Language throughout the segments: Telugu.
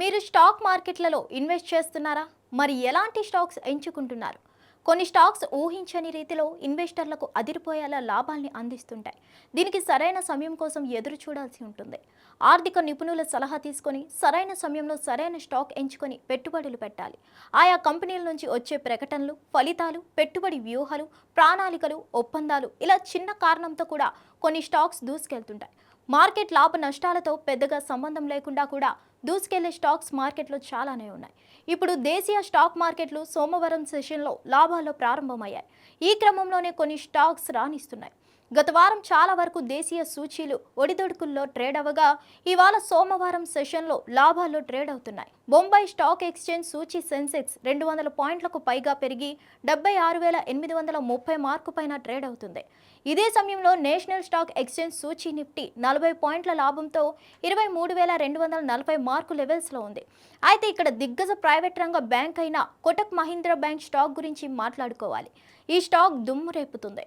మీరు స్టాక్ మార్కెట్లలో ఇన్వెస్ట్ చేస్తున్నారా? మరి ఎలాంటి స్టాక్స్ ఎంచుకుంటున్నారు? కొన్ని స్టాక్స్ ఊహించని రీతిలో ఇన్వెస్టర్లకు అదిరిపోయేలా లాభాల్ని అందిస్తుంటాయి. దీనికి సరైన సమయం కోసం ఎదురు చూడాల్సి ఉంటుంది. ఆర్థిక నిపుణుల సలహా తీసుకొని సరైన సమయంలో సరైన స్టాక్ ఎంచుకొని పెట్టుబడులు పెట్టాలి. ఆయా కంపెనీల నుంచి వచ్చే ప్రకటనలు ఫలితాలు పెట్టుబడి వ్యూహాలు ప్రణాళికలు ఒప్పందాలు ఇలా చిన్న కారణంతో కూడా కొన్ని స్టాక్స్ దూసుకెళ్తుంటాయి. మార్కెట్ లాభ నష్టాలతో పెద్దగా సంబంధం లేకుండా కూడా దూసుకెళ్ళే స్టాక్స్ మార్కెట్లో చాలానే ఉన్నాయి. ఇప్పుడు దేశీయ స్టాక్ మార్కెట్లు సోమవారం సెషన్లో లాభాల్లో ప్రారంభమయ్యాయి. ఈ క్రమంలోనే కొన్ని స్టాక్స్ రాణిస్తున్నాయి. గత వారం చాలా వరకు దేశీయ సూచీలు ఒడిదొడుకుల్లో ట్రేడ్ అవ్వగా ఇవాళ సోమవారం సెషన్లో లాభాల్లో ట్రేడ్ అవుతున్నాయి. బొంబాయి స్టాక్ ఎక్స్చేంజ్ సూచీ సెన్సెక్స్ రెండు వందల పాయింట్లకు పైగా పెరిగి డెబ్బై ఆరు వేల ఎనిమిది వందల ముప్పై మార్కు పైన ట్రేడ్ అవుతుంది. ఇదే సమయంలో నేషనల్ స్టాక్ ఎక్స్చేంజ్ సూచీ నిఫ్టీ నలభై పాయింట్ల లాభంతో ఇరవై మూడు వేల రెండు వందల నలభై మార్కు లెవెల్స్లో ఉంది. అయితే ఇక్కడ దిగ్గజ ప్రైవేట్ రంగ బ్యాంక్ అయిన కోటక్ మహీంద్రా బ్యాంక్ స్టాక్ గురించి మాట్లాడుకోవాలి. ఈ స్టాక్ దుమ్ము రేపుతుంది.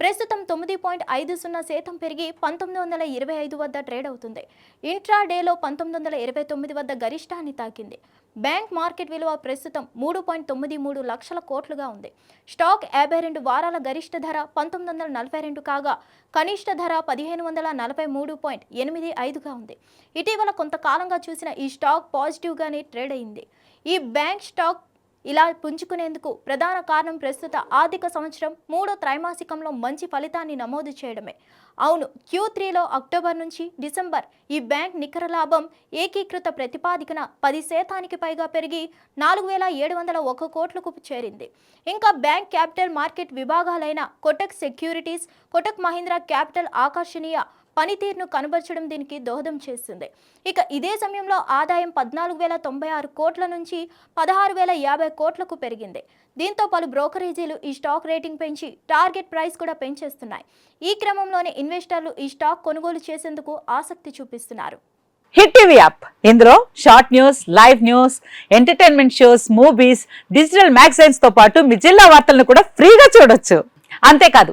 ప్రస్తుతం తొమ్మిది పాయింట్ ఐదు సున్నా శాతం పెరిగి పంతొమ్మిది వందల ఇరవై ఐదు వద్ద ట్రేడ్ అవుతుంది. ఇంట్రా డేలో పంతొమ్మిది వందల ఇరవై తొమ్మిది వద్ద గరిష్టాన్ని తాకింది. బ్యాంక్ మార్కెట్ విలువ ప్రస్తుతం మూడు పాయింట్ తొమ్మిది మూడు లక్షల కోట్లుగా ఉంది. స్టాక్ యాభై రెండు వారాల గరిష్ట ధర పంతొమ్మిది వందల నలభై రెండు కాగా కనిష్ట ధర పదిహేను వందల నలభై మూడు పాయింట్ ఎనిమిది ఐదుగా ఉంది. ఇటీవల కొంతకాలంగా చూసిన ఈ స్టాక్ పాజిటివ్గానే ట్రేడ్ అయింది. ఈ బ్యాంక్ స్టాక్ ఇలా పుంజుకునేందుకు ప్రధాన కారణం ప్రస్తుత ఆర్థిక సంవత్సరం మూడో త్రైమాసికంలో మంచి ఫలితాన్ని నమోదు చేయడమే. అవును క్యూ త్రీలో అక్టోబర్ నుంచి డిసెంబర్ ఈ బ్యాంక్ నికర లాభం ఏకీకృత ప్రతిపాదికన పది శాతానికి పైగా పెరిగి నాలుగు వేల ఏడు వందల ఒక కోట్లకు చేరింది. ఇంకా బ్యాంక్ క్యాపిటల్ మార్కెట్ విభాగాలైన కొటక్ సెక్యూరిటీస్ కొటక్ మహీంద్రా క్యాపిటల్ ఆకర్షణీయ పనితీరును కనబరచడం దీనికి దోహదం చేస్తుంది. ఇక ఇదే సమయంలో ఆదాయం పద్నాలుగు వేల తొంభై ఆరు కోట్ల నుంచి పదహారు వేల యాభై కోట్లకు పెరిగింది. దీంతో పలు బ్రోకరేజీలు ఈ స్టాక్ రేటింగ్ పెంచి టార్గెట్ ప్రైస్ కూడా పెంచేస్తున్నాయి. ఈ క్రమంలోనే ఇన్వెస్టర్లు ఈ స్టాక్ కొనుగోలు చేసేందుకు ఆసక్తి చూపిస్తున్నారు. Hit TV app. ఇందులో short news live news entertainment shows movies digital మ్యాగజైన్స్తో పాటు మీ జిల్లా వార్తలను కూడా ఫ్రీగా చూడొచ్చు. అంతేకాదు